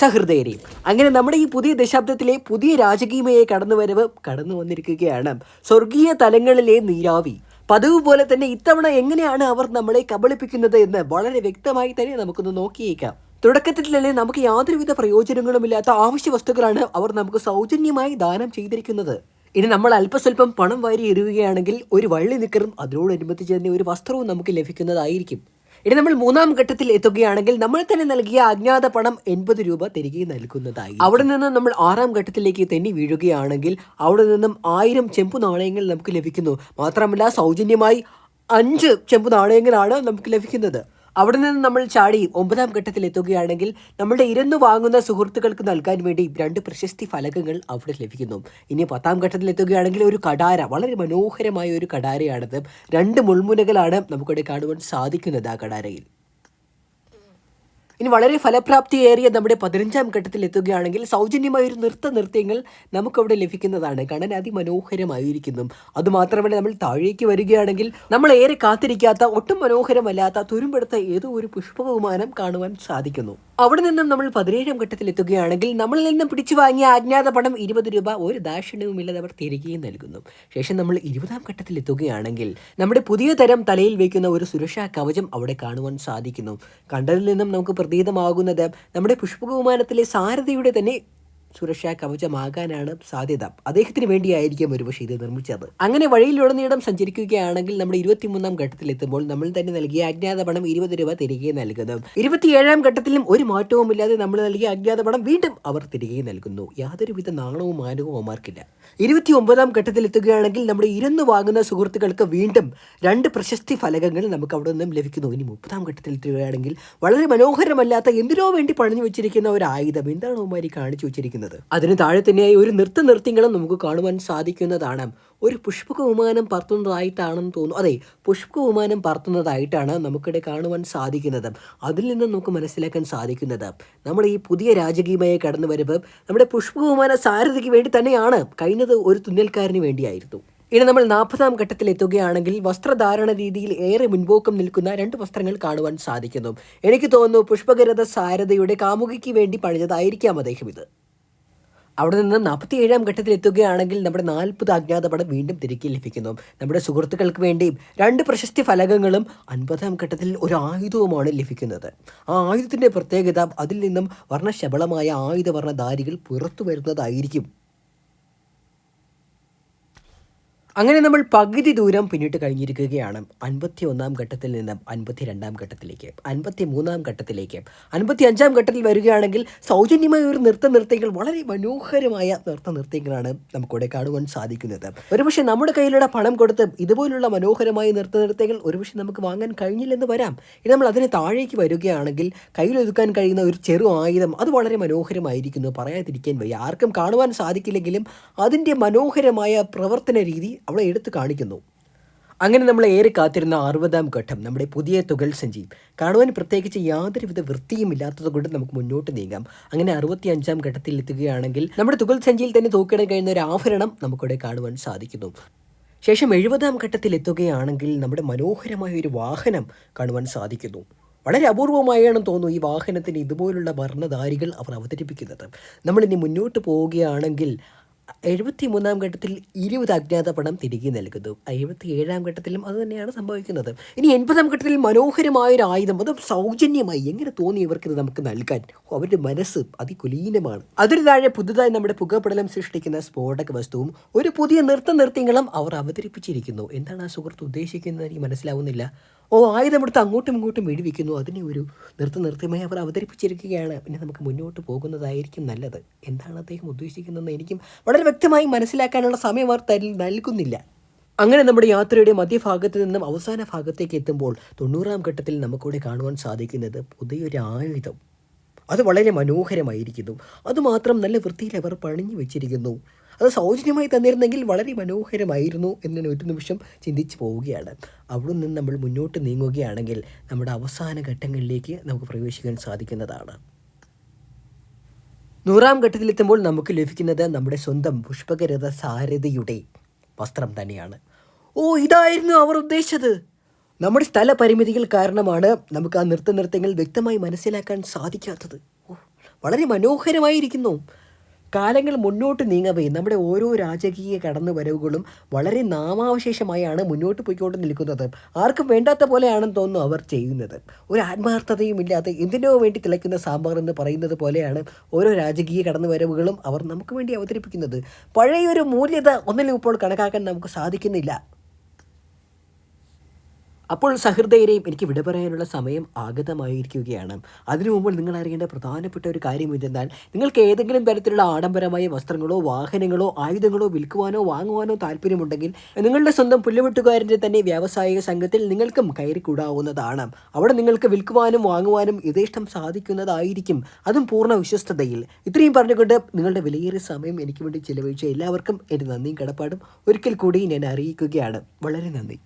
സഹൃദയരെ അങ്ങനെ നമ്മുടെ ഈ പുതിയ ദശാബ്ദത്തിലെ പുതിയ രാജകീയമായ കടന്നുവരവ് കടന്നു വന്നിരിക്കുകയാണ്. സ്വർഗീയ തലങ്ങളിലെ നീരാവി. പതിവ് പോലെ തന്നെ ഇത്തവണ എങ്ങനെയാണ് അവർ നമ്മളെ കബളിപ്പിക്കുന്നത് എന്ന് വളരെ വ്യക്തമായി തന്നെ നമുക്കൊന്ന് നോക്കിയേക്കാം. തുടക്കത്തിൽ തന്നെ നമുക്ക് യാതൊരുവിധ പ്രയോജനങ്ങളുമില്ലാത്ത ആവശ്യ വസ്തുക്കളാണ് അവർ നമുക്ക് സൗജന്യമായി ദാനം ചെയ്തിരിക്കുന്നത്. ഇനി നമ്മൾ അല്പസ്വല്പം പണം വാരി എറിയുകയാണെങ്കിൽ ഒരു വള്ളി നിക്കറും അതിനോടനുബന്ധിച്ച് തന്നെ ഒരു വസ്ത്രവും നമുക്ക് ലഭിക്കുന്നതായിരിക്കും. ഇനി നമ്മൾ മൂന്നാം ഘട്ടത്തിൽ എത്തുകയാണെങ്കിൽ നമ്മൾ തന്നെ നൽകിയ അജ്ഞാത പണം എൺപത് രൂപ തിരികെ നൽകുന്നതായി. അവിടെ നിന്ന് നമ്മൾ ആറാം ഘട്ടത്തിലേക്ക് തന്നെ വീഴുകയാണെങ്കിൽ അവിടെ നിന്നും ആയിരം ചെമ്പു നാണയങ്ങൾ നമുക്ക് ലഭിക്കുന്നു. മാത്രമല്ല സൗജന്യമായി അഞ്ച് ചെമ്പു നാണയങ്ങളാണ് നമുക്ക് ലഭിക്കുന്നത്. അവിടെ നിന്ന് നമ്മൾ ചാടി ഒമ്പതാം ഘട്ടത്തിൽ എത്തുകയാണെങ്കിൽ നമ്മുടെ ഇരന്നു വാങ്ങുന്ന സുഹൃത്തുക്കൾക്ക് നൽകാൻ വേണ്ടി രണ്ട് പ്രശസ്തി ഫലകങ്ങൾ അവിടെ ലഭിക്കുന്നു. ഇനി പത്താം ഘട്ടത്തിൽ എത്തുകയാണെങ്കിൽ ഒരു കടാര വളരെ മനോഹരമായ ഒരു കടാരയാണത്. രണ്ട് മുൾമുനകളാണ് നമുക്കിവിടെ കാണുവാൻ സാധിക്കുന്നത് ആ കടാരയിൽ. ഇനി വളരെ ഫലപ്രാപ്തിയേറിയ നമ്മുടെ പതിനഞ്ചാം ഘട്ടത്തിൽ എത്തുകയാണെങ്കിൽ സൗജന്യമായ ഒരു നൃത്ത നൃത്യങ്ങൾ നമുക്കവിടെ ലഭിക്കുന്നതാണ്. കാണാൻ അതിമനോഹരമായിരിക്കുന്നു. അതുമാത്രമല്ല നമ്മൾ താഴേക്ക് വരികയാണെങ്കിൽ നമ്മൾ ഏറെ കാത്തിരിക്കാത്ത ഒട്ടും മനോഹരമല്ലാത്ത തുരുമ്പെടുത്ത ഏതോ ഒരു പുഷ്പവിമാനം കാണുവാൻ സാധിക്കുന്നു. അവിടെ നിന്നും നമ്മൾ പതിനേഴാം ഘട്ടത്തിൽ എത്തുകയാണെങ്കിൽ നമ്മളിൽ നിന്നും പിടിച്ചു വാങ്ങിയ അജ്ഞാത പണം ഇരുപത് രൂപ ഒരു ദാക്ഷിണ്യവുമില്ലാതെ അവർ തിരികെ നൽകുന്നു. ശേഷം നമ്മൾ ഇരുപതാം ഘട്ടത്തിൽ എത്തുകയാണെങ്കിൽ നമ്മുടെ പുതിയ തരം തലയിൽ വയ്ക്കുന്ന ഒരു സുരക്ഷാ കവചം അവിടെ കാണുവാൻ സാധിക്കുന്നു. കണ്ടതിൽ നിന്നും നമുക്ക് പ്രതീതമാകുന്നത് നമ്മുടെ പുഷ്പവിമാനത്തിലെ സാരഥിയുടെ തന്നെ സുരക്ഷാ കവചമാകാനാണ് സാധ്യത. അദ്ദേഹത്തിന് വേണ്ടിയായിരിക്കും ഒരുപക്ഷെ ഇത് നിർമ്മിച്ചത്. അങ്ങനെ വഴിയിലുടനീളം സഞ്ചരിക്കുകയാണെങ്കിൽ നമ്മൾ ഇരുപത്തിമൂന്നാം ഘട്ടത്തിലെത്തുമ്പോൾ നമ്മൾ തന്നെ നൽകിയ അജ്ഞാത പണം ഇരുപത് രൂപ തിരികെ നൽകുന്നു. ഇരുപത്തിയേഴാം ഘട്ടത്തിലും ഒരു മാറ്റവുമില്ലാതെ നമ്മൾ നൽകിയ അജ്ഞാത പണം വീണ്ടും അവർ തിരികെ നൽകുന്നു. യാതൊരുവിധ നാണവും മാനവും അവന്മാർക്കില്ല. ഇരുപത്തി ഒമ്പതാം ഘട്ടത്തിലെത്തുകയാണെങ്കിൽ നമ്മുടെ ഇരുന്ന് വാങ്ങുന്ന സുഹൃത്തുക്കൾക്ക് വീണ്ടും രണ്ട് പ്രശസ്തി ഫലകങ്ങൾ നമുക്ക് അവിടെ നിന്നും ലഭിക്കുന്നു. ഇനി മുപ്പതാം ഘട്ടത്തിലെത്തുകയാണെങ്കിൽ വളരെ മനോഹരമല്ലാത്ത എന്തിനോ വേണ്ടി പണിഞ്ഞു വെച്ചിരിക്കുന്ന ഒരു ആയുധം. എന്താണ് അവന്മാരി കാണിച്ചു വെച്ചിരിക്കുന്നത്? അതിന് താഴെ തന്നെയായി ഒരു നൃത്ത നൃത്യങ്ങളും നമുക്ക് കാണുവാൻ സാധിക്കുന്നതാണ്. ഒരു പുഷ്പക വിമാനം പറത്തുന്നതായിട്ടാണെന്ന് തോന്നുന്നു. അതെ പുഷ്പക വിമാനം പറത്തുന്നതായിട്ടാണ് നമുക്കിടെ കാണുവാൻ സാധിക്കുന്നത്. അതിൽ നിന്ന് നമുക്ക് മനസ്സിലാക്കാൻ സാധിക്കുന്നത്. നമ്മുടെ ഈ പുതിയ രാജകീയമായ കടന്നുവരവ് നമ്മുടെ പുഷ്പക വിമാന സാരഥിക്ക് വേണ്ടി തന്നെയാണ്. കഴിഞ്ഞത് ഒരു തുന്നൽക്കാരന് വേണ്ടിയായിരുന്നു. ഇനി നമ്മൾ നാൽപ്പതാം ഘട്ടത്തിൽ എത്തുകയാണെങ്കിൽ വസ്ത്രധാരണ രീതിയിൽ ഏറെ മുൻപോക്കം നിൽക്കുന്ന രണ്ട് വസ്ത്രങ്ങൾ കാണുവാൻ സാധിക്കുന്നു. എനിക്ക് തോന്നുന്നു പുഷ്പകരഥ സാരഥയുടെ കാമുകിക്ക് വേണ്ടി പണിഞ്ഞതായിരിക്കാം അദ്ദേഹം ഇത്. അവിടെ നിന്ന് നാൽപ്പത്തി ഏഴാം ഘട്ടത്തിൽ എത്തുകയാണെങ്കിൽ നമ്മുടെ നാൽപ്പത് അജ്ഞാത പടം വീണ്ടും തിരികെ ലഭിക്കുന്നു. നമ്മുടെ സുഹൃത്തുക്കൾക്ക് വേണ്ടിയും രണ്ട് പ്രശസ്തി ഫലകങ്ങളും അൻപതാം ഘട്ടത്തിൽ ഒരു ആയുധവുമാണ് ലഭിക്കുന്നത്. ആ ആയുധത്തിന്റെ പ്രത്യേകത അതിൽ നിന്നും വർണശബളമായ ആയുധവർണധാരികൾ പുറത്തു വരുന്നതായിരിക്കും. അങ്ങനെ നമ്മൾ പകുതി ദൂരം പിന്നിട്ട് കഴിഞ്ഞിരിക്കുകയാണ്. അൻപത്തി ഒന്നാം ഘട്ടത്തിൽ നിന്ന് അൻപത്തി രണ്ടാം ഘട്ടത്തിലേക്ക് അൻപത്തി മൂന്നാം ഘട്ടത്തിലേക്ക് അൻപത്തി അഞ്ചാം ഘട്ടത്തിൽ വരികയാണെങ്കിൽ സൗജന്യമായ ഒരു നൃത്ത നൃത്തങ്ങൾ വളരെ മനോഹരമായ നൃത്ത നൃത്തങ്ങളാണ് നമുക്കിവിടെ കാണുവാൻ സാധിക്കുന്നത്. ഒരുപക്ഷെ നമ്മുടെ കയ്യിലുള്ള പണം കൊടുത്ത് ഇതുപോലുള്ള മനോഹരമായ നൃത്ത നൃത്തങ്ങൾ ഒരുപക്ഷെ നമുക്ക് വാങ്ങാൻ കഴിഞ്ഞില്ലെന്ന് വരാം. ഇനി നമ്മൾ അതിന് താഴേക്ക് വരികയാണെങ്കിൽ കയ്യിലൊതുക്കാൻ കഴിയുന്ന ഒരു ചെറു ആയുധം അത് വളരെ മനോഹരമായിരിക്കുന്നു. പറയാതിരിക്കാൻ വയ്യ. ആർക്കും കാണുവാൻ സാധിക്കില്ലെങ്കിലും അതിന്റെ മനോഹരമായ പ്രവർത്തന രീതി അവിടെ എടുത്തു കാണിക്കുന്നു. അങ്ങനെ നമ്മൾ ഏറെ കാത്തിരുന്ന അറുപതാം ഘട്ടം നമ്മുടെ പുതിയ തുകൽ സഞ്ചി കാണുവാൻ പ്രത്യേകിച്ച് യാതൊരുവിധ വൃത്തിയും ഇല്ലാത്തത് കൊണ്ട് നമുക്ക് മുന്നോട്ട് നീങ്ങാം. അങ്ങനെ അറുപത്തി അഞ്ചാം ഘട്ടത്തിൽ എത്തുകയാണെങ്കിൽ നമ്മുടെ തുകൽ സഞ്ചിയിൽ തന്നെ തൂക്കിടാൻ കഴിയുന്ന ഒരു ആഭരണം നമുക്കിവിടെ കാണുവാൻ സാധിക്കുന്നു. ശേഷം എഴുപതാം ഘട്ടത്തിൽ എത്തുകയാണെങ്കിൽ നമ്മുടെ മനോഹരമായ ഒരു വാഹനം കാണുവാൻ സാധിക്കുന്നു. വളരെ അപൂർവമായാണ് തോന്നുന്നു ഈ വാഹനത്തിന് ഇതുപോലുള്ള വർണധാരികൾ അവർ അവതരിപ്പിക്കുന്നത്. നമ്മളിനി മുന്നോട്ട് പോവുകയാണെങ്കിൽ എഴുപത്തി മൂന്നാം ഘട്ടത്തിൽ ഇരുപത് അജ്ഞാത പണം തിരികെ നൽകുന്നു. എഴുപത്തി ഏഴാം ഘട്ടത്തിലും അത് തന്നെയാണ് സംഭവിക്കുന്നത്. ഇനി എൺപതാം ഘട്ടത്തിൽ മനോഹരമായ ഒരു ആയുധം അതും സൗജന്യമായി. എങ്ങനെ തോന്നി ഇവർക്കിത് നമുക്ക് നൽകാൻ? അവരുടെ മനസ്സ് അതികുലീനമാണ്. അതിന് താഴെ പുതുതായി നമ്മുടെ പുകപടലം സൃഷ്ടിക്കുന്ന സ്ഫോടക വസ്തുവും ഒരു പുതിയ നൃത്ത നൃത്യങ്ങളും അവർ അവതരിപ്പിച്ചിരിക്കുന്നു. എന്താണ് ആ സുഹൃത്ത് ഉദ്ദേശിക്കുന്നത്? എനിക്ക് മനസ്സിലാവുന്നില്ല. ഓ ആയുധമെടുത്ത് അങ്ങോട്ടും ഇങ്ങോട്ടും വെടിവെക്കുന്നു. അതിനെ ഒരു നൃത്ത നൃത്യമായി അവർ അവതരിപ്പിച്ചിരിക്കുകയാണ്. പിന്നെ നമുക്ക് മുന്നോട്ട് പോകുന്നതായിരിക്കും നല്ലത്. എന്താണ് അദ്ദേഹം ഉദ്ദേശിക്കുന്നതെന്ന് എനിക്കും വളരെ വ്യക്തമായി മനസ്സിലാക്കാനുള്ള സമയം അവർ തരിൽ നൽകുന്നില്ല. അങ്ങനെ നമ്മുടെ യാത്രയുടെ മധ്യഭാഗത്ത് നിന്നും അവസാന ഭാഗത്തേക്ക് എത്തുമ്പോൾ തൊണ്ണൂറാം ഘട്ടത്തിൽ നമുക്കിവിടെ കാണുവാൻ സാധിക്കുന്നത് പുതിയൊരു ആയുധം അത് വളരെ മനോഹരമായിരിക്കുന്നു. അതുമാത്രം നല്ല വൃത്തിയിൽ അവർ പണിഞ്ഞു വെച്ചിരിക്കുന്നു. അത് സൗജന്യമായി തന്നിരുന്നെങ്കിൽ വളരെ മനോഹരമായിരുന്നു എന്ന് ഒരു നിമിഷം ചിന്തിച്ചു പോവുകയാണ്. അവിടെ നിന്ന് നമ്മൾ മുന്നോട്ട് നീങ്ങുകയാണെങ്കിൽ നമ്മുടെ അവസാന ഘട്ടങ്ങളിലേക്ക് നമുക്ക് പ്രവേശിക്കാൻ സാധിക്കുന്നതാണ്. നൂറാം ഘട്ടത്തിലെത്തുമ്പോൾ നമുക്ക് ലഭിക്കുന്നത് നമ്മുടെ സ്വന്തം പുഷ്പകരത സാരഥിയുടെ വസ്ത്രം തന്നെയാണ്. ഓ ഇതായിരുന്നു അവർ ഉദ്ദേശിച്ചത്. നമ്മുടെ സ്ഥല പരിമിതികൾ കാരണമാണ് നമുക്ക് ആ നൃത്ത നൃത്തങ്ങൾ വ്യക്തമായി മനസ്സിലാക്കാൻ സാധിക്കാത്തത്. ഓ വളരെ മനോഹരമായിരിക്കുന്നു. കാലങ്ങൾ മുന്നോട്ട് നീങ്ങവേ. നമ്മുടെ ഓരോ രാജകീയ കടന്നുവരവുകളും വളരെ നാമാവശേഷമായാണ് മുന്നോട്ട് പോയിക്കൊണ്ട് നിൽക്കുന്നത്. ആർക്കും വേണ്ടാത്ത പോലെയാണെന്ന് തോന്നുന്നു അവർ ചെയ്യുന്നത്. ഒരു ആത്മാർത്ഥതയും ഇല്ലാതെ എന്തിനോ വേണ്ടി തിളയ്ക്കുന്ന സാമ്പാർ എന്ന് പറയുന്നത് പോലെയാണ് ഓരോ രാജകീയ കടന്നുവരവുകളും അവർ നമുക്ക് വേണ്ടി അവതരിപ്പിക്കുന്നത്. പഴയൊരു മൂല്യത ഒന്നിലും ഇപ്പോൾ കണക്കാക്കാൻ നമുക്ക് സാധിക്കുന്നില്ല. അപ്പോൾ സഹൃദയരെയും എനിക്ക് വിട പറയാനുള്ള സമയം ആഗതമായിരിക്കുകയാണ്. അതിനു മുമ്പ് നിങ്ങൾ അറിയേണ്ട പ്രധാനപ്പെട്ട ഒരു കാര്യം എന്തെന്നാൽ നിങ്ങൾക്ക് ഏതെങ്കിലും തരത്തിലുള്ള ആഡംബരമായ വസ്ത്രങ്ങളോ വാഹനങ്ങളോ ആയുധങ്ങളോ വിൽക്കുവാനോ വാങ്ങുവാനോ താല്പര്യമുണ്ടെങ്കിൽ നിങ്ങളുടെ സ്വന്തം പുല്ലുവെട്ടുകാരന്റെ തന്നെ വ്യാവസായിക സംഘത്തിൽ നിങ്ങൾക്കും കയറിക്കൂടാവുന്നതാണ്. അവിടെ നിങ്ങൾക്ക് വിൽക്കുവാനും വാങ്ങുവാനും യഥേഷ്ടം സാധിക്കുന്നതായിരിക്കും. അതും പൂർണ വിശ്വസ്തതയിൽ. ഇത്രയും പറഞ്ഞുകൊണ്ട് നിങ്ങളുടെ വിലയേറിയ സമയം എനിക്ക് വേണ്ടി ചിലവഴിച്ച എല്ലാവർക്കും എന്റെ നന്ദിയും കടപ്പാടും. ഒരിക്കൽ കൂടി ഞാൻ അറിയിക്കുകയാണ്. വളരെ നന്ദി.